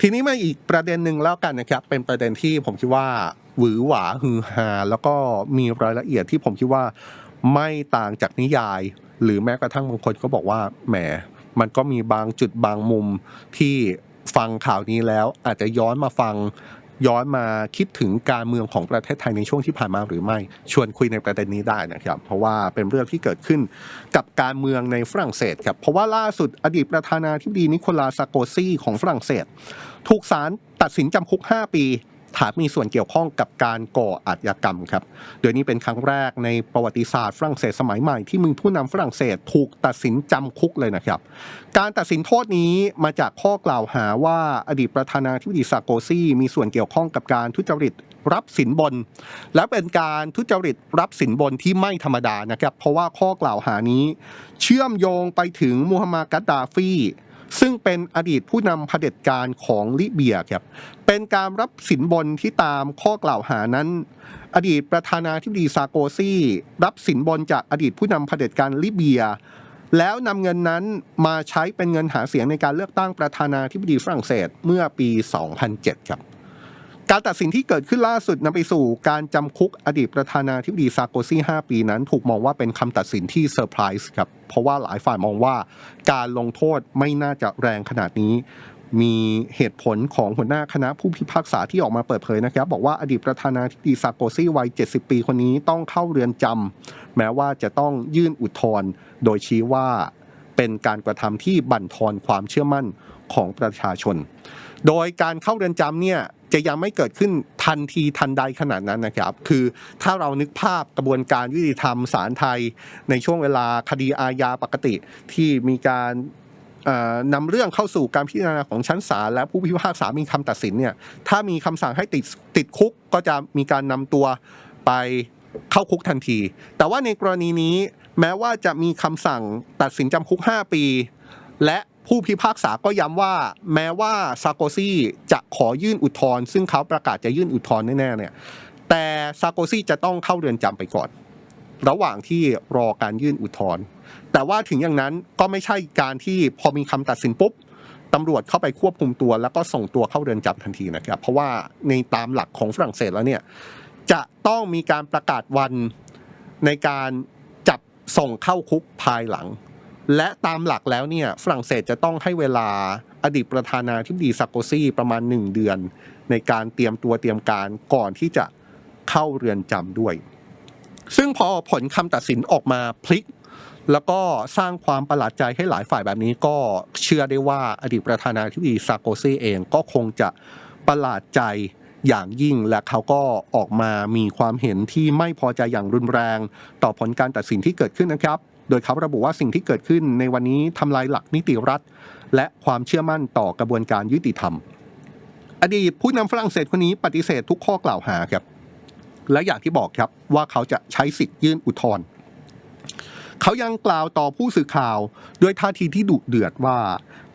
ทีนี้มาอีกประเด็นหนึ่งแล้วกันนะครับ เป็นประเด็นที่ผมคิดว่าหวือหวาฮือฮาแล้วก็มีรายละเอียดที่ผมคิดว่าไม่ต่างจากนิยาย หรือแม้กระทั่งบางคนก็บอกว่าแหมมันก็มีบางจุดบางมุมที่ฟังข่าวนี้แล้วอาจจะย้อนมาฟัง ย้อนมาคิดถึงการเมืองของประเทศไทยในช่วงที่ผ่านมาหรือไม่ ชวนคุยในประเด็นนี้ได้นะครับ เพราะว่าเป็นเรื่องที่เกิดขึ้นกับการเมืองในฝรั่งเศสครับ เพราะว่าล่าสุดอดีตประธานาธิบดีนิโคลาสซาโกซีของฝรั่งเศส ถูกศาลตัดสินจำคุก 5 ปี ฐานมีส่วนเกี่ยวข้องกับการก่ออาชญากรรมครับ โดยนี้เป็นครั้งแรกในประวัติศาสตร์ฝรั่งเศสสมัยใหม่ที่มีผู้นำฝรั่งเศสถูกตัดสินจำคุกเลยนะครับ การตัดสินโทษนี้มาจากข้อกล่าวหาว่าอดีตประธานาธิบดีซาโกซีมีส่วนเกี่ยวข้องกับการทุจริตรับสินบน และเป็นการทุจริตรับสินบนที่ไม่ธรรมดานะครับ เพราะว่าข้อกล่าวหานี้ เชื่อมโยงไปถึงมูฮัมหมัดกัดดาฟี ซึ่งเป็นอดีตผู้นำเผด็จการของลิเบียครับเป็นการรับสินบนที่ตามข้อกล่าวหานั้น อดีตประธานาธิบดีซาโกซีรับสินบนจากอดีตผู้นำเผด็จการลิเบีย แล้วนำเงินนั้นมาใช้เป็นเงินหาเสียงในการเลือกตั้งประธานาธิบดีฝรั่งเศสเมื่อปี 2007 ครับ การตัดสินที่เกิดขึ้นล่าสุดนำไปสู่การจำคุกอดีตประธานาธิบดีซาโกซี่ 5 ปีนั้น ถูกมองว่าเป็นคำตัดสินที่เซอร์ไพรส์ครับ เพราะว่าหลายฝ่ายมองว่าการลงโทษไม่น่าจะแรงขนาดนี้ มีเหตุผลของหัวหน้าคณะผู้พิพากษาที่ออกมาเปิดเผยนะครับ บอกว่าอดีตประธานาธิบดีซาโกซี่วัย 70 ปีคนนี้ต้องเข้าเรือนจำแม้ว่าจะต้องยื่นอุทธรณ์โดยชี้ว่าเป็นการกระทำที่บั่นทอนความเชื่อมั่นของประชาชน โดยการเข้าเรือนจำเนี่ย จะยังไม่เกิดขึ้นทันทีทันใดขนาดนั้นนะครับ คือถ้าเรานึกภาพกระบวนการยุติธรรมศาลไทย ในช่วงเวลาคดีอาญาปกติที่มีการนำเรื่องเข้าสู่การพิจารณาของชั้นศาลและผู้พิพากษามีคำตัดสินเนี่ยถ้ามีคำสั่งให้ติดติดคุกก็จะมีการนำตัวไปเข้าคุกทันที แต่ว่าในกรณีนี้แม้ว่าจะมีคำสั่งตัดสินจำคุก 5 ปี และ ผู้พิพากษาก็ย้ำว่าแม้ว่าซาโกซี่จะขอยื่นอุทธรณ์ซึ่งเขาประกาศจะยื่นอุทธรณ์แน่ๆเนี่ยแต่ซาโกซี่จะต้องเข้าเรือนจำไปก่อน ระหว่างที่รอการยื่นอุทธรณ์แต่ว่าถึงอย่างนั้นก็ไม่ใช่การที่พอมีคำตัดสินปุ๊บตำรวจเข้าไปควบคุมตัว แล้วก็ส่งตัวเข้าเรือนจำทันทีนะครับเพราะว่าในตามหลักของฝรั่งเศสแล้วเนี่ยจะต้องมีการประกาศวันในการจับส่งเข้าคุกภายหลัง และตามหลักแล้วเนี่ยฝรั่งเศสจะต้องให้เวลาอดีตประธานาธิบดีซาโกซีประมาณ 1 เดือน ในการเตรียมตัวเตรียมการก่อนที่จะเข้าเรือนจำด้วย ซึ่งพอผลคำตัดสินออกมาพลิก แล้วก็สร้างความประหลาดใจให้หลายฝ่ายแบบนี้ก็เชื่อได้ว่าอดีตประธานาธิบดีซาโกซีเองก็คงจะประหลาดใจอย่างยิ่งและเขาก็ออกมามีความเห็นที่ไม่พอใจอย่างรุนแรง ต่อผลการตัดสินที่เกิดขึ้นนะครับ โดยเขาระบุว่าสิ่งที่เกิดขึ้นในวันนี้ทำลายหลักนิติรัฐ และความเชื่อมั่นต่อกระบวนการยุติธรรม อดีตผู้นำฝรั่งเศสคนนี้ปฏิเสธทุกข้อกล่าวหาครับ และอย่างที่บอกครับว่าเขาจะใช้สิทธิ์ยื่นอุทธรณ์เขายังกล่าวต่อผู้สื่อข่าวด้วยท่าทีที่ดุเดือดว่า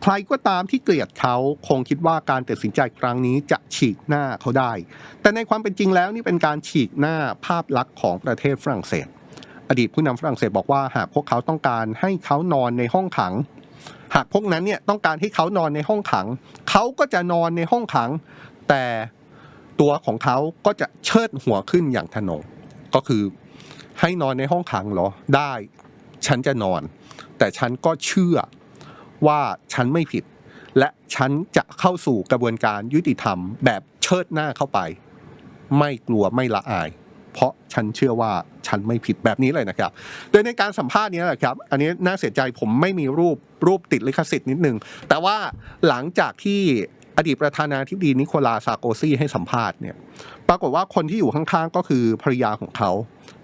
ใครก็ตามที่เกลียดเขาคงคิดว่าการตัดสินใจครั้งนี้จะฉีกหน้าเขาได้ แต่ในความเป็นจริงแล้วนี่เป็นการฉีกหน้าภาพลักษณ์ของประเทศฝรั่งเศส อดีตผู้นำฝรั่งเศสบอกว่าหากพวกเขาต้องการให้เขานอนในห้องขัง หากพวกนั้นเนี่ยต้องการให้เขานอนในห้องขัง เขาก็จะนอนในห้องขัง แต่ตัวของเขาก็จะเชิดหัวขึ้นอย่างทนงก็คือให้นอนในห้องขังเหรอได้ ฉันจะนอน แต่ฉันก็เชื่อว่าฉันไม่ผิด และฉันจะเข้าสู่กระบวนการยุติธรรมแบบเชิดหน้าเข้าไป ไม่กลัวไม่ละอาย เพราะฉันเชื่อว่าฉันไม่ผิดแบบนี้เลยนะครับ โดยในการสัมภาษณ์นี้แหละครับ อันนี้น่าเสียใจผมไม่มีรูปรูปติดลิขสิทธิ์นิดนึง แต่ว่าหลังจากที่อดีตประธานาธิบดีนิโคลาซาโกซีให้สัมภาษณ์เนี่ย ปรากฏว่าคนที่อยู่ข้างๆก็คือภรรยาของเขา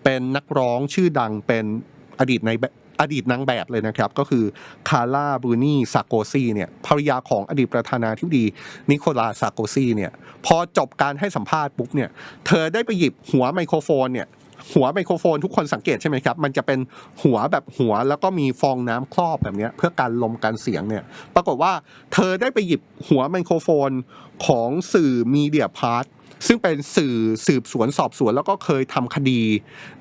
เป็นนักร้องชื่อดังเป็นอดีตใน อดีตนางแบบเลยนะครับ ก็คือคาร่าบูนี่ซาโกซีเนี่ยภรรยาของอดีตประธานาธิบดีนิโคลาซาโกซีเนี่ยพอจบการให้สัมภาษณ์ปุ๊บเนี่ยเธอได้ไปหยิบหัวไมโครโฟนเนี่ยหัวไมโครโฟนทุกคนสังเกตใช่ไหมครับ มันจะเป็นหัวแบบหัวแล้วก็มีฟองน้ำครอบแบบนี้เพื่อการลมการเสียงเนี่ย ปรากฏว่าเธอได้ไปหยิบหัวไมโครโฟนของสื่อมีเดียพาร์ท ซึ่งเป็นสื่อสืบสวนสอบสวนแล้วก็เคยทำคดี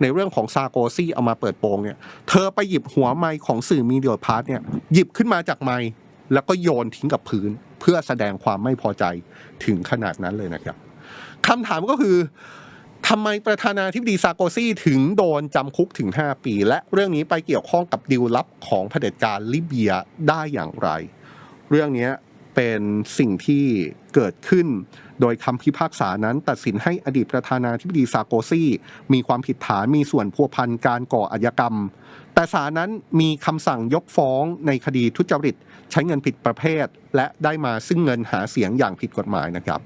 ในเรื่องของซาโกซี่เอามาเปิดโปงเนี่ย เธอไปหยิบหัวไมค์ของสื่อมีเดียพาร์ทเนี่ยหยิบขึ้นมาจากไมค์แล้วก็โยนทิ้งกับพื้น เพื่อแสดงความไม่พอใจถึงขนาดนั้นเลยนะครับคำถามก็คือทำไมประธานาธิบดีซาโกซีถึงโดนจำคุกถึง 5 ปี และเรื่องนี้ไปเกี่ยวข้องกับดิวลับของเผด็จการลิเบียได้อย่างไร เรื่องนี้เป็นสิ่งที่ เกิดขึ้น โดยคำพิพากษานั้นตัดสินให้อดีตประธานาธิบดีซาโกซีมีความผิดฐานมีส่วนพัวพันการก่ออาชญากรรม แต่ศาลนั้นมีคำสั่งยกฟ้องในคดีทุจริต ใช้เงินผิดประเภท และได้มาซึ่งเงินหาเสียงอย่างผิดกฎหมายนะครับ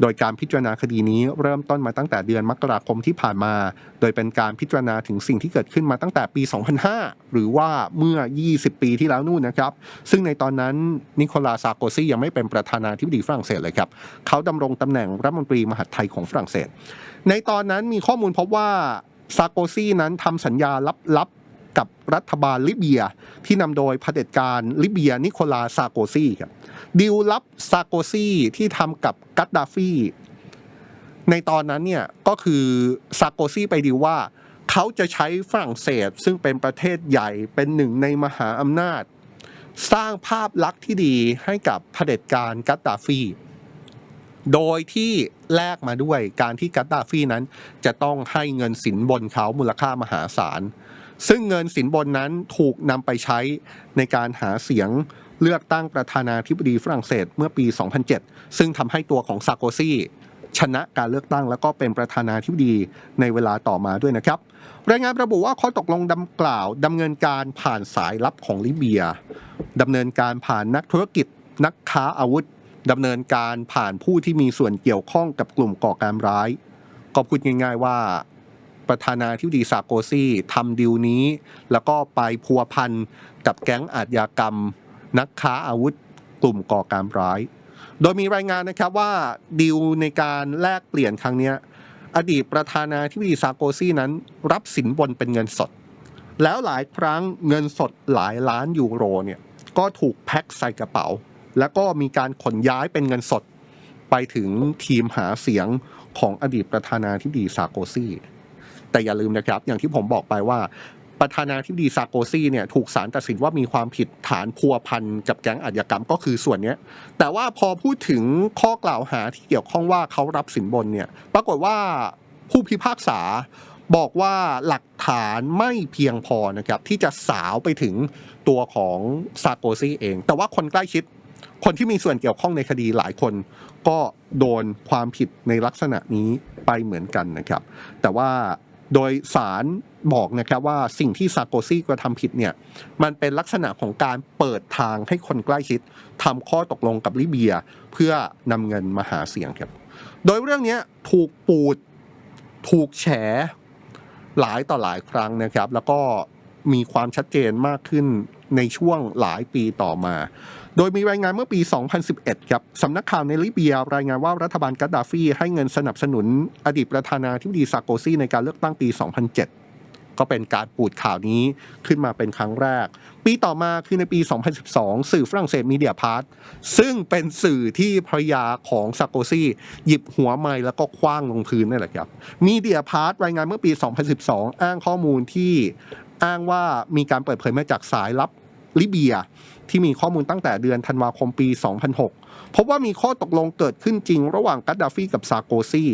โดยการพิจารณาคดีนี้เริ่มต้นมาตั้งแต่เดือนมกราคมที่ผ่านมา โดยเป็นการพิจารณาถึงสิ่งที่เกิดขึ้นมาตั้งแต่ปี 2005 หรือว่าเมื่อ 20 ปีที่แล้วนู่นนะครับ ซึ่งในตอนนั้นนิโคลาซาโกซียังไม่เป็นประธานาธิบดีฝรั่งเศสเลยครับ เขาดำรงตำแหน่งรัฐมนตรีมหาดไทยของฝรั่งเศส ในตอนนั้นมีข้อมูลพบว่าซาโกซีนั้นทำสัญญาลับๆ กับรัฐบาลลิเบียที่นำโดยเผด็จการลิเบียนิโคลาซาโกซีครับดีลลับซาโกซีที่ทำกับกัตดาฟีในตอนนั้นเนี่ยก็คือซาโกซีไปดีลว่า เขาจะใช้ฝรั่งเศสซึ่งเป็นประเทศใหญ่เป็นหนึ่งในมหาอำนาจ สร้างภาพลักษณ์ที่ดีให้กับเผด็จการกัตดาฟี โดยที่แลกมาด้วยการที่กัตดาฟีนั้นจะต้องให้เงินสินบนเขามูลค่ามหาศาล ซึ่งเงินสินบนนั้นถูกนำไปใช้ในการหาเสียงเลือกตั้งประธานาธิบดีฝรั่งเศสเมื่อปี 2007 ซึ่งทำให้ตัวของซาโกซีชนะการเลือกตั้งแล้วก็เป็นประธานาธิบดีในเวลาต่อมาด้วยนะครับ รายงานระบุว่าข้อตกลงดังกล่าวดำเนินการผ่านสายลับของลิเบียดำเนินการผ่านนักธุรกิจ นักค้าอาวุธดำเนินการผ่านผู้ที่มีส่วนเกี่ยวข้องกับกลุ่มก่อการร้าย ก็พูดง่ายๆว่า ประธานาธิบดีซาโกซีทำดิวนี้ แล้วก็ไปพัวพันกับแก๊งอาชญากรรม นักค้าอาวุธกลุ่มก่อการร้าย โดยมีรายงานนะครับว่าดิวในการแลกเปลี่ยนครั้งนี้อดีตประธานาธิบดีซาโกซีนั้น รับสินบนเป็นเงินสด แล้วหลายครั้งเงินสดหลายล้านยูโรเนี่ยก็ถูกแพ็คใส่กระเป๋า แล้วก็มีการขนย้ายเป็นเงินสดไปถึงทีมหาเสียงของอดีตประธานาธิบดีซาโกซี แต่อย่าลืมนะครับ อย่างที่ผมบอกไปว่าประธานาธิบดีซาโกซีเนี่ยถูกศาลตัดสินว่ามีความผิดฐานพัวพันกับแก๊งอาชญากรรมก็คือส่วนนี้แต่ว่าพอพูดถึงข้อกล่าวหาที่เกี่ยวข้องว่าเขารับสินบนเนี่ยปรากฏว่าผู้พิพากษาบอกว่าหลักฐานไม่เพียงพอนะครับที่จะสาวไปถึงตัวของซาโกซีเอง แต่ว่าคนใกล้ชิดคนที่มีส่วนเกี่ยวข้องในคดีหลายคน ก็โดนความผิดในลักษณะนี้ไปเหมือนกันนะครับ แต่ว่า โดยสารบอกนะครับว่าสิ่งที่ซาโกซี่กระทำผิดเนี่ยมันเป็นลักษณะของการเปิดทางให้คนใกล้ชิดทำข้อตกลงกับลิเบีย เพื่อนำเงินมาหาเสียงครับ โดยเรื่องนี้ถูกปูดถูกแฉหลายต่อหลายครั้งนะครับ แล้วก็มีความชัดเจนมากขึ้นในช่วงหลายปีต่อมา โดยมีรายงานเมื่อปี 2011 ครับ สำนักข่าวในลิเบียรายงานว่ารัฐบาลกัดดาฟีให้เงินสนับสนุน อดีตประธานาธิบดีซาโกซีในการเลือกตั้งปี 2007 ก็เป็นการปูดข่าวนี้ขึ้นมาเป็นครั้งแรก ปีต่อมาคือในปี 2012 สื่อฝรั่งเศสมีเดียพาร์ทซึ่งเป็นสื่อที่ภรยาของซาโกซีหยิบหัวไม้แล้วก็คว้างลงพื้นนั่นแหละครับ มีเดียพาร์ทรายงานเมื่อปี 2012 อ้างข้อมูลที่อ้างว่ามีการเปิดเผยมาจากสายลับ ลิเบีย ที่มีข้อมูลตั้งแต่เดือนธันวาคมปี 2006 พบว่ามีข้อตกลงเกิดขึ้นจริง ระหว่างกัดดาฟีกับซาโกซี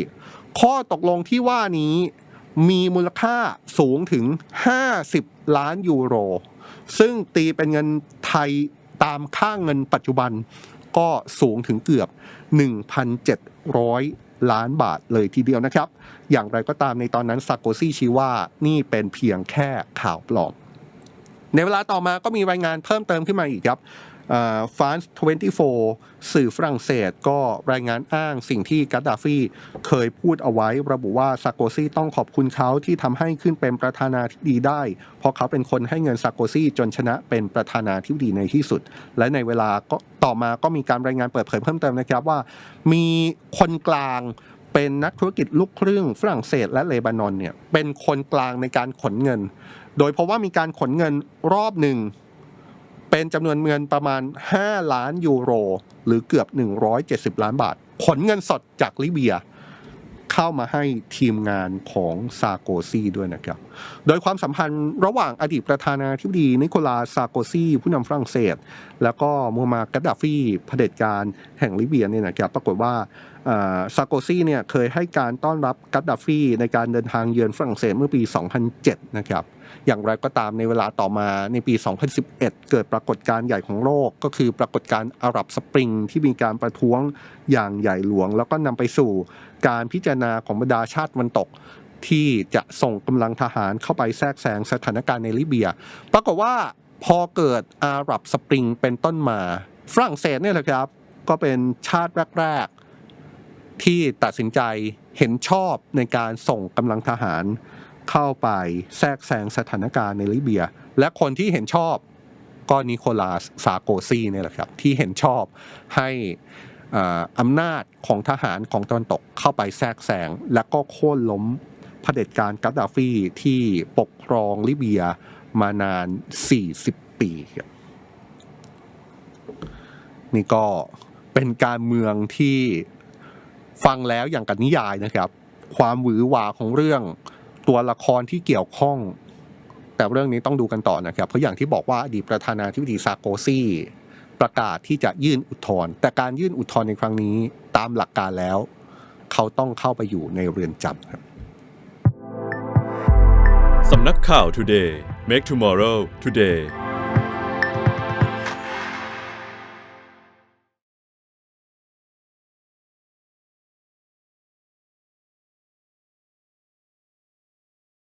ข้อตกลงที่ว่านี้มีมูลค่าสูงถึง 50 ล้านยูโร ซึ่งตีเป็นเงินไทยตามค่างเงินปัจจุบันก็สูงถึงเกือบ 1,700 ล้านบาทเลยทีเดียวนะครับ อย่างไรก็ตามในตอนนั้นซากโกซีชี้ว่านี่เป็นเพียงแค่ข่าวปลอม ในเวลาต่อมาก็มีรายงานเพิ่มเติมขึ้นมาอีกครับฟานส์24 สื่อฝรั่งเศสก็รายงานอ้างสิ่งที่กัดดาฟีเคยพูดเอาไว้ ระบุว่าซาโกซีต้องขอบคุณเขาที่ทำให้ขึ้นเป็นประธานาธิบดีได้ เพราะเขาเป็นคนให้เงินซาโกซีจนชนะเป็นประธานาธิบดีในที่สุด และในเวลาก็ต่อมาก็มีการรายงานเปิดเผยเพิ่มเติมนะครับว่า มีคนกลาง เป็นนักธุรกิจลูกครึ่งฝรั่งเศสและเลบานอนเนี่ยเป็นคนกลางในการขนเงิน โดยเพราะว่ามีการขนเงินรอบหนึ่งเป็นจำนวนเงินประมาณ 5 ล้านยูโร หรือเกือบ 170 ล้านบาท ขนเงินสดจากลิเบีย เข้ามาให้ทีมงานของซาโกซีด้วยนะครับ โดยความสัมพันธ์ระหว่างอดีตประธานาธิบดีนิโคลาซาโกซีผู้นำฝรั่งเศส แล้วก็มูฮัมหมัดกัดดาฟีเผด็จการแห่งลิเบียเนี่ยนะครับปรากฏว่าซาโกซีเนี่ยเคยให้การต้อนรับกัดดาฟีในการเดินทางเยือนฝรั่งเศสเมื่อปี 2007 นะครับ อย่างไรก็ตามในเวลาต่อมาในปี 2011 เกิดปรากฏการณ์ใหญ่ของโลกก็คือปรากฏการณ์อาหรับสปริงที่มีการประท้วงอย่างใหญ่หลวง แล้วก็นำไปสู่การพิจารณาของบรรดาชาติวันตกที่จะส่งกำลังทหารเข้าไปแทรกแซงสถานการณ์ในลิเบีย ปรากฏว่าพอเกิดอาหรับสปริงเป็นต้นมาฝรั่งเศสเนี่ยแหละครับ ก็เป็นชาติแรก ๆ ที่ตัดสินใจเห็นชอบในการส่งกำลังทหาร เข้าไปแทรกแซงสถานการณ์ในลิเบีย และคนที่เห็นชอบก็นิโคลัสซาโกซีเนี่ยแหละครับที่เห็นชอบให้อำนาจของทหารของตะวันตกเข้าไปแทรกแซงและก็โค่นล้มเผด็จการกัดดาฟีที่ปกครองลิเบียมานาน 40 ปีครับนี่ก็เป็นการเมืองที่ฟังแล้วอย่างกับนิยายนะครับ ความหวือหวาของเรื่อง ตัวละครที่เกี่ยวข้อง แต่เรื่องนี้ต้องดูกันต่อนะครับ เพราะอย่างที่บอกว่าอดีตประธานาธิบดีซาโกซีประกาศที่จะยื่นอุทธรณ์แต่การยื่นอุทธรณ์ในครั้งนี้ตามหลักการแล้ว เขาต้องเข้าไปอยู่ในเรือนจำครับสำนักข่าว Today Make Tomorrow Today